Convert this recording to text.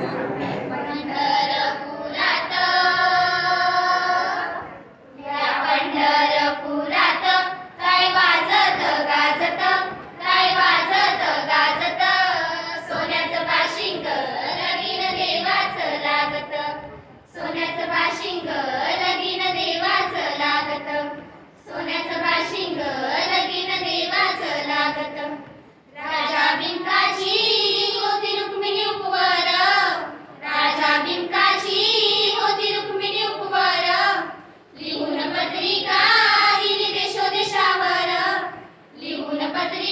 Amen.